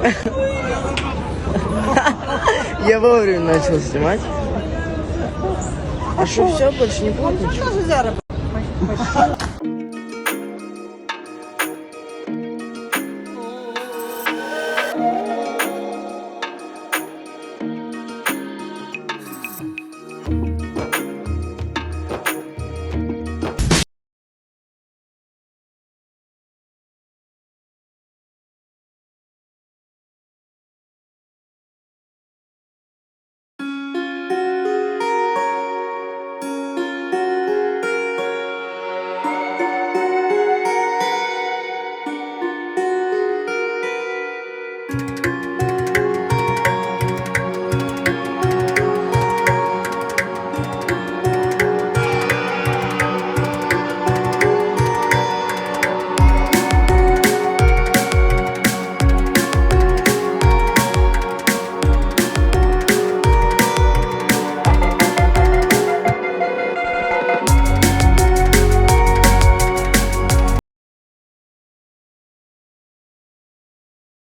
Я вовремя начал снимать. А что, все, больше не будет ничего?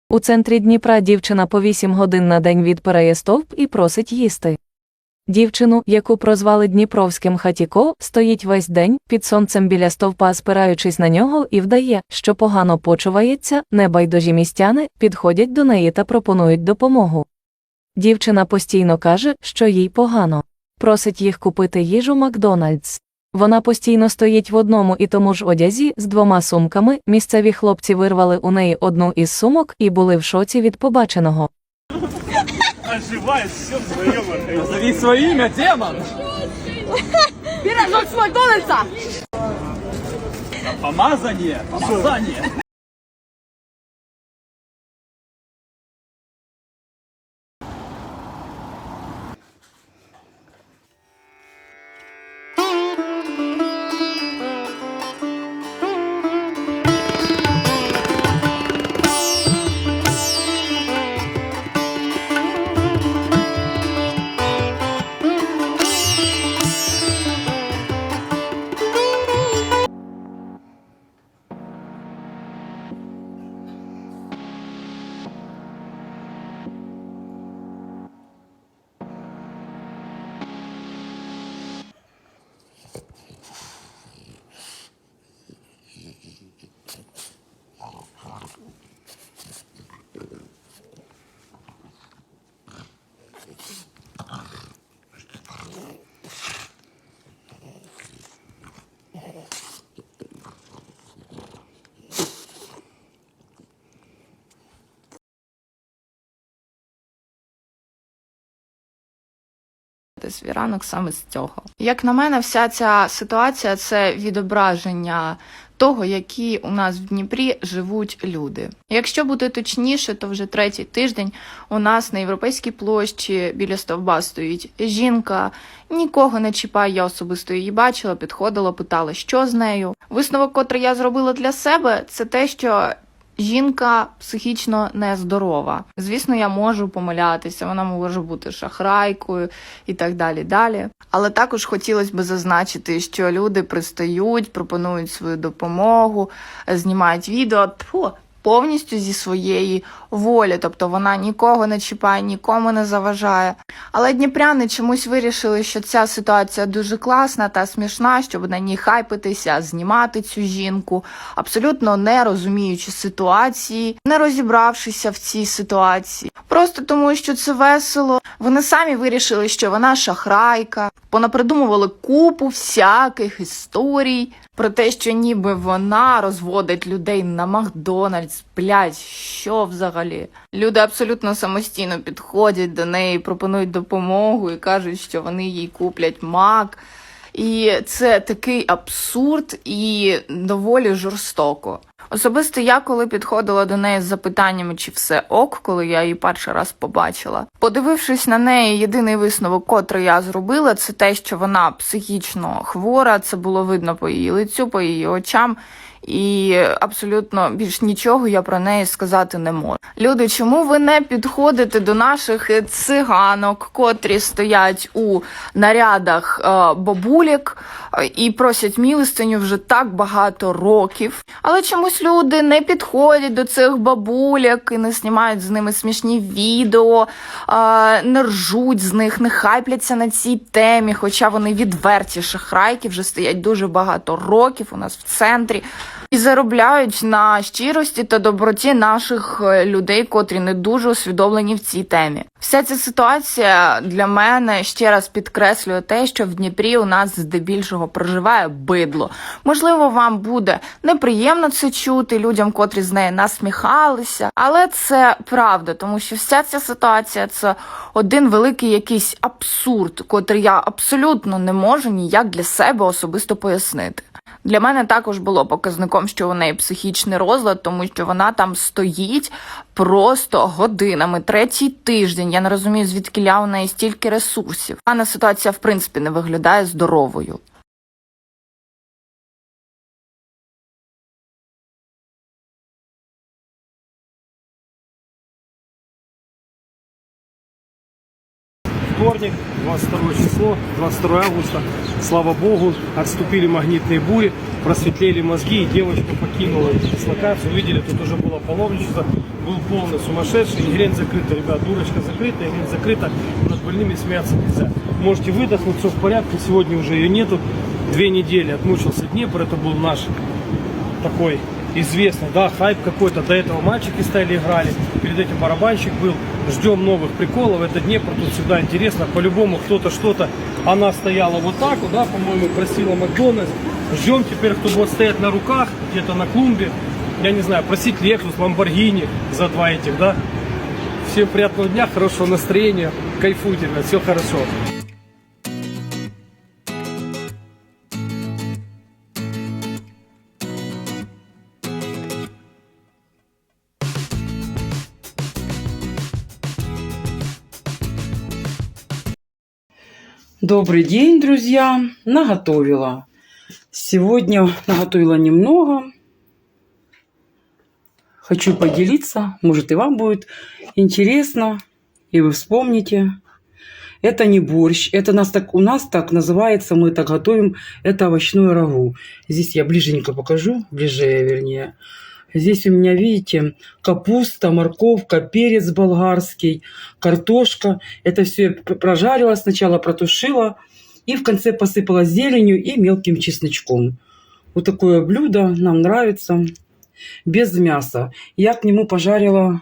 У центрі Дніпра дівчина по 8 годин на день відпирає стовп і просить їсти. Дівчину, яку прозвали Дніпровським хатіко, стоїть весь день під сонцем біля стовпа, спираючись на нього, і вдає, що погано почувається, небайдужі містяни підходять до неї та пропонують допомогу. Дівчина постійно каже, що їй погано. Просить їх купити їжу Макдональдс. Вона постійно стоїть в одному і тому ж одязі з двома сумками. Місцеві хлопці вирвали у неї одну із сумок і були в шоці від побаченого. Оживает все в своем Назови имя, демон! Пирожок з Макдональдса! Помазание! Помазание! свій ранок саме з цього. Як на мене, вся ця ситуація це відображення того, які у нас в Дніпрі живуть люди. Якщо бути точніше, то вже третій тиждень у нас на європейській площі біля стовба стоїть жінка, нікого не чіпає. Я особисто її бачила, підходила, питала, що з нею. Висновок, котрий я зробила для себе, це те, що Жінка психічно нездорова. Звісно, я можу помилятися, вона може бути шахрайкою і так далі. далі. Але також хотілося б зазначити, що люди пристають, пропонують свою допомогу, знімають відео. Тьфу, повністю зі своєї волі, тобто вона нікого не чіпає, нікому не заважає. Але дніпряни чомусь вирішили, що ця ситуація дуже класна та смішна, щоб на ній хайпитися, знімати цю жінку, абсолютно не розуміючи ситуації, не розібравшися в цій ситуації. Просто тому, що це весело. Вони самі вирішили, що вона шахрайка, понапридумували купу всяких історій. Про те, що ніби вона розводить людей на Макдональдс, блядь, що взагалі? Люди абсолютно самостійно підходять до неї, пропонують допомогу і кажуть, що вони їй куплять мак. І це такий абсурд і доволі жорстоко. Особисто я, коли підходила до неї з запитаннями, чи все ок, коли я її перший раз побачила, подивившись на неї, єдиний висновок, котрий я зробила, це те, що вона психічно хвора. Це було видно по її лицю, по її очам. І абсолютно більш нічого я про неї сказати не можу. Люди, чому ви не підходите до наших е, циганок, котрі стоять у нарядах е, бабулік е, і просять милостиню вже так багато років? Але чомусь люди не підходять до цих бабуляк і не знімають з ними смішні відео, а, не ржуть з них, не хайпляться на цій темі, хоча вони відверті шахрайки, вже стоять дуже багато років у нас в центрі. І заробляють на щирості та доброті наших е, людей, котрі не дуже усвідомлені в цій темі. Вся ця ситуація для мене ще раз підкреслює те, що в Дніпрі у нас здебільшого проживає бидло. Можливо, вам буде неприємно це чути людям, котрі з неї насміхалися, але це правда, тому що вся ця ситуація це один великий якийсь абсурд, котрий я абсолютно не можу ніяк для себе особисто пояснити. Для мене також було показником, що у неї психічний розлад, тому що вона там стоїть просто годинами, третій тиждень. Я не розумію, звідки у неї стільки ресурсів. Дана ситуація, в принципі, не виглядає здоровою. Вторник, 22 число, 22 августа. Слава Богу, отступили магнитные бури, просветлели мозги, и девочка покинула дислокацию. Видели, тут уже было паломничество, был полный сумасшедший. Игрень закрыта, ребят, дурочка закрыта, игрень закрыта, над больными смеяться нельзя. Можете выдохнуть, все в порядке, сегодня уже ее нету. Две недели отмучился Днепр, это был наш такой известный, да, хайп какой-то. До этого мальчики стали играли, перед этим барабанщик был. Ждем новых приколов. Это Днепр, тут всегда интересно. По-любому кто-то что-то. Она стояла вот так да, по-моему, просила Макдональдс. Ждем теперь, кто будет стоять на руках, где-то на клумбе. Я не знаю, просить Lexus, Lamborghini за два этих, да. Всем приятного дня, хорошего настроения. Кайфуйте, все хорошо. Добрый день, друзья! Наготовила. Сегодня наготовила немного. Хочу поделиться. Может, и вам будет интересно, и вы вспомните. Это не борщ, это нас так, у нас так называется, мы так готовим, это овощное рагу. Здесь я ближенько покажу, ближе вернее. Здесь у меня, видите, капуста, морковка, перец болгарский, картошка. Это все я прожарила сначала, протушила. И в конце посыпала зеленью и мелким чесночком. Вот такое блюдо нам нравится. Без мяса. Я к нему пожарила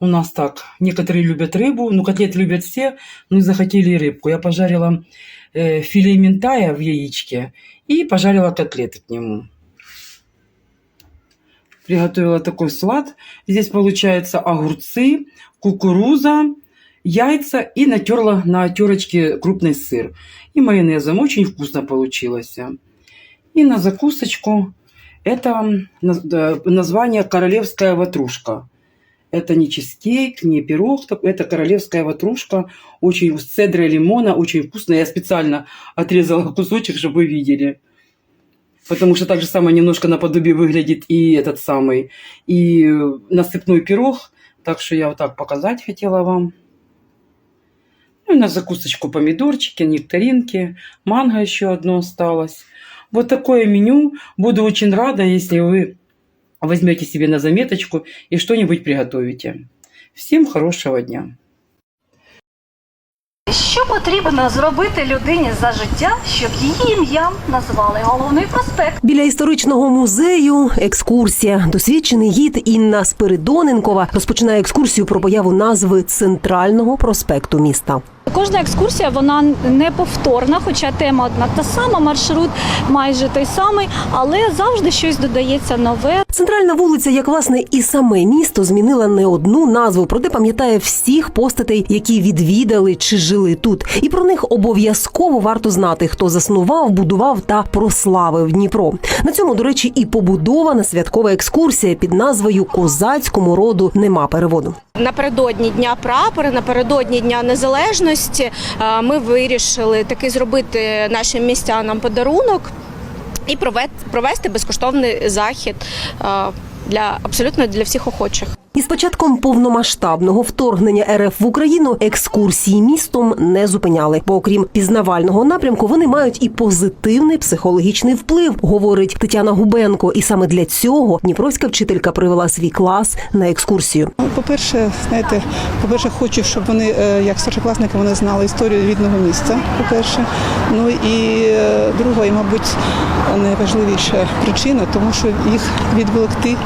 у нас так. Некоторые любят рыбу, ну котлеты любят все, ну и захотели рыбку. Я пожарила э, филе ментая в яичке и пожарила котлеты к нему приготовила такой салат. Здесь получается огурцы, кукуруза, яйца и натерла на терочке крупный сыр. И майонезом. Очень вкусно получилось. И на закусочку это название королевская ватрушка. Это не чизкейк, не пирог, это королевская ватрушка. Очень с цедрой лимона, очень вкусно. Я специально отрезала кусочек, чтобы вы видели. Потому что так же самое немножко наподобие выглядит и этот самый, и насыпной пирог. Так что я вот так показать хотела вам. Ну и на закусочку помидорчики, нектаринки, манго еще одно осталось. Вот такое меню. Буду очень рада, если вы возьмете себе на заметочку и что-нибудь приготовите. Всем хорошего дня! Що потрібно зробити людині за життя, щоб її ім'ям назвали головний проспект? Біля історичного музею екскурсія. Досвідчений гід Інна Спиридоненкова розпочинає екскурсію про появу назви центрального проспекту міста. Кожна екскурсія вона не повторна, хоча тема одна та сама, маршрут майже той самий, але завжди щось додається нове. Центральна вулиця, як власне і саме місто, змінила не одну назву, проте пам'ятає всіх постатей, які відвідали чи жили тут. І про них обов'язково варто знати, хто заснував, будував та прославив Дніпро. На цьому, до речі, і побудована святкова екскурсія під назвою Козацькому роду нема переводу. Напередодні дня прапора, напередодні дня незалежності е, ми вирішили таки зробити нашим містянам подарунок і провести безкоштовний захід е, для абсолютно для всіх охочих. Із початком повномасштабного вторгнення РФ в Україну екскурсії містом не зупиняли, бо окрім пізнавального напрямку вони мають і позитивний психологічний вплив, говорить Тетяна Губенко. І саме для цього дніпровська вчителька привела свій клас на екскурсію. Ну, По-перше, знаєте, по-перше, хочу, щоб вони, е, як старшокласники, вони знали історію рідного місця. По-перше, ну і е, друга, і мабуть, найважливіша причина, тому що їх відволікти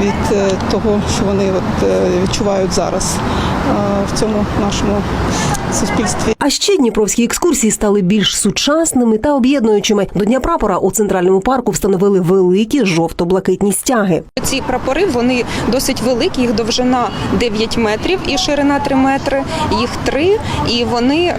від е, того, що вони от е, відчувають зараз е, в цьому нашому суспільстві. А ще дніпровські екскурсії стали більш сучасними та об'єднуючими. До Дня прапора у центральному парку встановили великі жовто-блакитні стяги. Ці прапори вони досить великі, їх довжина 9 метрів і ширина 3 метри, їх 3, і вони е,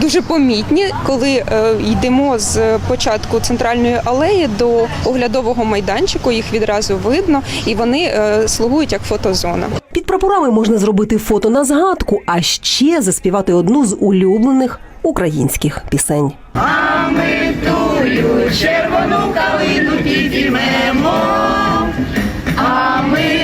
дуже помітні, коли е, йдемо з початку центральної алеї до оглядового майданчику, їх відразу видно, і вони е, слугують як фотозона. Під прапорами можна зробити фото на згадку, а ще заспівати одну з улюблених українських пісень. А ми тую червону калину підіймемо, а ми.